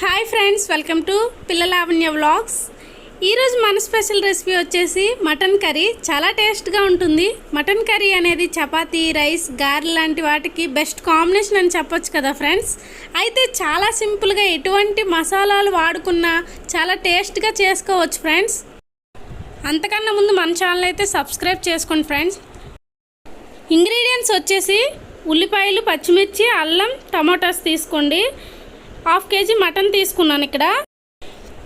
Hi friends welcome to Pilla Lavanya vlogs ఈరోజు మన special recipe వచ్చేసి మటన్ కర్రీ. చాలా టేస్ట్గా ఉంటుంది. మటన్ కర్రీ అనేది చపాతీ రైస్ గారె లాంటి వాటికి బెస్ట్ కాంబినేషన్ అని చెప్పొచ్చు కదా ఫ్రెండ్స్ అయితే చాలా సింపుల్గా ఎటువంటి మసాలాలు వాడుకున్నా చాలా టేస్ట్గా చేసుకోవచ్చు ఫ్రెండ్స్ అంతకన్నా ముందు మన ఛానల్ అయితే సబ్స్క్రైబ్ చేసుకోండి ఫ్రెండ్స్ ఇంగ్రీడియంట్స్ వచ్చేసి ఉల్లిపాయలు పచ్చిమిర్చి అల్లం టమాటాస్ తీసుకోండి. హాఫ్ కేజీ మటన్ తీసుకున్నాను ఇక్కడ.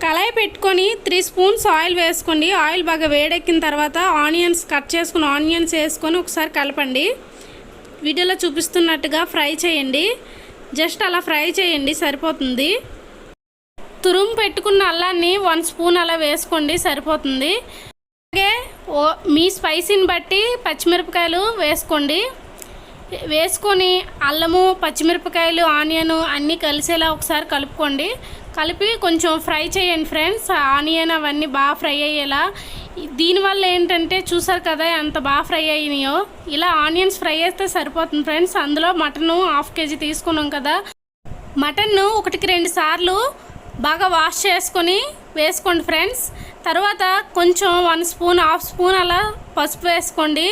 కళాయి పెట్టుకొని త్రీ స్పూన్స్ ఆయిల్ వేసుకోండి. ఆయిల్ బాగా వేడెక్కిన తర్వాత ఆనియన్స్ కట్ చేసుకుని ఆనియన్స్ వేసుకొని ఒకసారి కలపండి. వీడియోలో చూపిస్తున్నట్టుగా ఫ్రై చేయండి. జస్ట్ అలా ఫ్రై చేయండి సరిపోతుంది. తురుము పెట్టుకున్న అల్లాన్ని వన్ స్పూన్ అలా వేసుకోండి సరిపోతుంది. అలాగే ఓ మీ స్పైసీని బట్టి పచ్చిమిరపకాయలు వేసుకోండి. వేసుకొని అల్లము పచ్చిమిరపకాయలు ఆనియన్ అన్నీ కలిసేలా ఒకసారి కలుపుకోండి. కలిపి కొంచెం ఫ్రై చేయండి ఫ్రెండ్స్. ఆనియన్ అవన్నీ బాగా ఫ్రై అయ్యేలా. దీనివల్ల ఏంటంటే చూసారు కదా ఎంత బాగా ఫ్రై అయినాయో. ఇలా ఆనియన్స్ ఫ్రై అయితే సరిపోతుంది ఫ్రెండ్స్. అందులో మటన్ హాఫ్ కేజీ తీసుకున్నాం కదా. మటన్ను ఒకటికి రెండు సార్లు బాగా వాష్ చేసుకొని వేసుకోండి ఫ్రెండ్స్. తర్వాత కొంచెం వన్ స్పూన్ హాఫ్ స్పూన్ అలా పసుపు వేసుకోండి.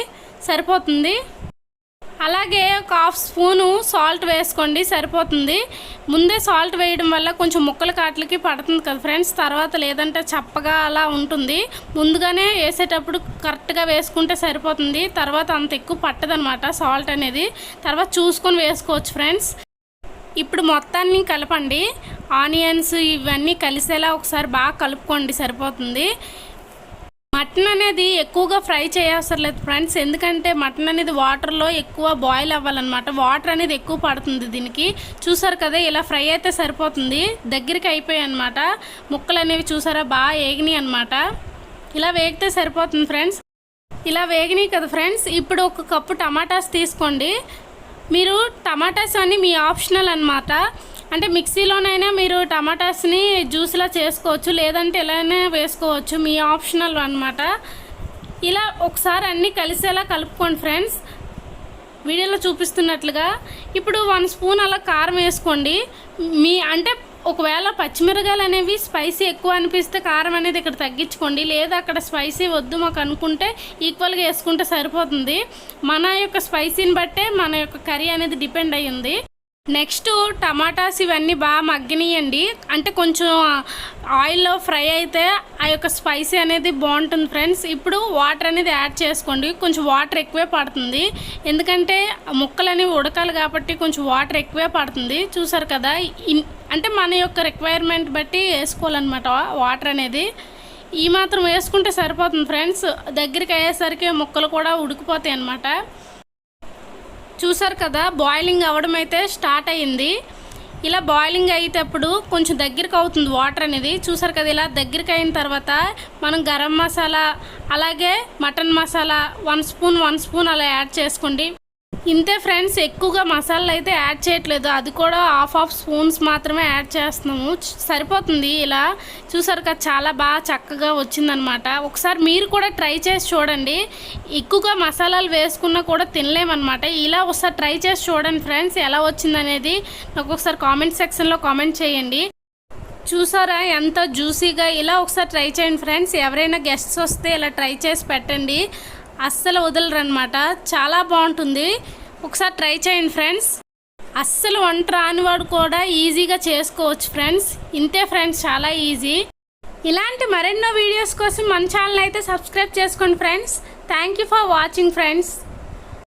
సరిపోతుంది. అలాగే ఒక హాఫ్ స్పూను సాల్ట్ వేసుకోండి సరిపోతుంది. ముందే సాల్ట్ వేయడం వల్ల కొంచెం ముక్కల కాట్లకి పడుతుంది కదా ఫ్రెండ్స్. తర్వాత లేదంటే చప్పగా అలా ఉంటుంది. ముందుగానే వేసేటప్పుడు కరెక్ట్గా వేసుకుంటే సరిపోతుంది. తర్వాత అంత ఎక్కువ పట్టదనమాట సాల్ట్ అనేది. తర్వాత చూసుకొని వేసుకోవచ్చు ఫ్రెండ్స్. ఇప్పుడు మొత్తాన్ని కలపండి. ఆనియన్స్ ఇవన్నీ కలిసేలా ఒకసారి బాగా కలుపుకోండి సరిపోతుంది. మటన్ అనేది ఎక్కువగా ఫ్రై చేయవసరం లేదు ఫ్రెండ్స్. ఎందుకంటే మటన్ అనేది వాటర్లో ఎక్కువ బాయిల్ అవ్వాలన్నమాట. వాటర్ అనేది ఎక్కువ పడుతుంది దీనికి. చూసారు కదా ఇలా ఫ్రై అయితే సరిపోతుంది. దగ్గరికి అయిపోయాయి అనమాట ముక్కలు అనేవి చూసారా? బాగా వేగినాయి అనమాట ఇలా వేగితే సరిపోతుంది ఫ్రెండ్స్. ఇలా వేగినాయి కదా ఫ్రెండ్స్. ఇప్పుడు ఒక కప్పు టమాటాస్ తీసుకోండి. మీరు టమాటాస్ అన్ని మీ ఆప్షనల్ అనమాట అంటే మిక్సీలోనైనా మీరు టమాటాస్ని జ్యూస్లా చేసుకోవచ్చు లేదంటే ఇలానే వేసుకోవచ్చు మీ ఆప్షనల్ అనమాట ఇలా ఒకసారి అన్నీ కలిసేలా కలుపుకోండి ఫ్రెండ్స్. వీడియోలో చూపిస్తున్నట్లుగా ఇప్పుడు వన్ స్పూన్ అలా కారం వేసుకోండి. మీ అంటే ఒకవేళ పచ్చిమిరకాయలు అనేవి స్పైసీ ఎక్కువ అనిపిస్తే కారం అనేది ఇక్కడ తగ్గించుకోండి. లేదా అక్కడ స్పైసీ వద్దు మాకు అనుకుంటే ఈక్వల్గా వేసుకుంటే సరిపోతుంది. మన యొక్క స్పైసీని బట్టే మన యొక్క కర్రీ అనేది డిపెండ్ అయ్యింది. నెక్స్ట్ టమాటాస్ ఇవన్నీ బాగా మగ్గినాయండి. అంటే కొంచెం ఆయిల్లో ఫ్రై అయితే ఆ యొక్క స్పైసీ అనేది బాగుంటుంది ఫ్రెండ్స్. ఇప్పుడు వాటర్ అనేది యాడ్ చేసుకోండి. కొంచెం వాటర్ ఎక్కువే పడుతుంది. ఎందుకంటే ముక్కలు అనేవి ఉడకాలి కాబట్టి కొంచెం వాటర్ ఎక్కువే పడుతుంది. చూసారు కదా ఇన్ అంటే మన యొక్క రిక్వైర్మెంట్ బట్టి వేసుకోవాలన్నమాట వాటర్ అనేది. ఈ మాత్రం వేసుకుంటే సరిపోతుంది ఫ్రెండ్స్. దగ్గరికి అయ్యేసరికి ముక్కలు కూడా ఉడికిపోతాయి అన్నమాట. చూసారు కదా బాయిలింగ్ అవ్వడం అయితే స్టార్ట్ అయ్యింది. ఇలా బాయిలింగ్ అయ్యేటప్పుడు కొంచెం దగ్గరికి అవుతుంది వాటర్ అనేది. చూసారు కదా ఇలా దగ్గరికి అయిన తర్వాత మనం గరం మసాలా అలాగే mutton masala one spoon one spoon అలా యాడ్ చేసుకోండి. ఇంతే ఫ్రెండ్స్ ఎక్కువగా మసాలాలు అయితే యాడ్ చేయట్లేదు. అది కూడా హాఫ్ హాఫ్ స్పూన్స్ మాత్రమే యాడ్ చేస్తున్నాము. సరిపోతుంది ఇలా. చూసారు కదా చాలా బాగా చక్కగా వచ్చిందనమాట. ఒకసారి మీరు కూడా ట్రై చేసి చూడండి. ఎక్కువగా మసాలాలు వేసుకున్నా కూడా తినలేమన్నమాట ఇలా ఒకసారి ట్రై చేసి చూడండి ఫ్రెండ్స్ ఎలా వచ్చిందనేది నాకు ఒకసారి కామెంట్ సెక్షన్లో కామెంట్ చేయండి. చూసారా ఎంత జ్యూసీగా ఇలా ఒకసారి ట్రై చేయండి ఫ్రెండ్స్. ఎవరైనా గెస్ట్స్ వస్తే ఇలా ట్రై చేసి పెట్టండి. అస్సలు వదలరనమాట. చాలా బాగుంటుంది. ఒకసారి ట్రై చేయండి ఫ్రెండ్స్. అస్సలు వంట రానివాడు కూడా ఈజీగా చేసుకోవచ్చు ఫ్రెండ్స్. ఇంతే ఫ్రెండ్స్ చాలా ఈజీ. ఇలాంటి మరెన్నో వీడియోస్ కోసం మన ఛానల్ అయితే సబ్స్క్రైబ్ చేసుకోండి friends. Thank you for watching friends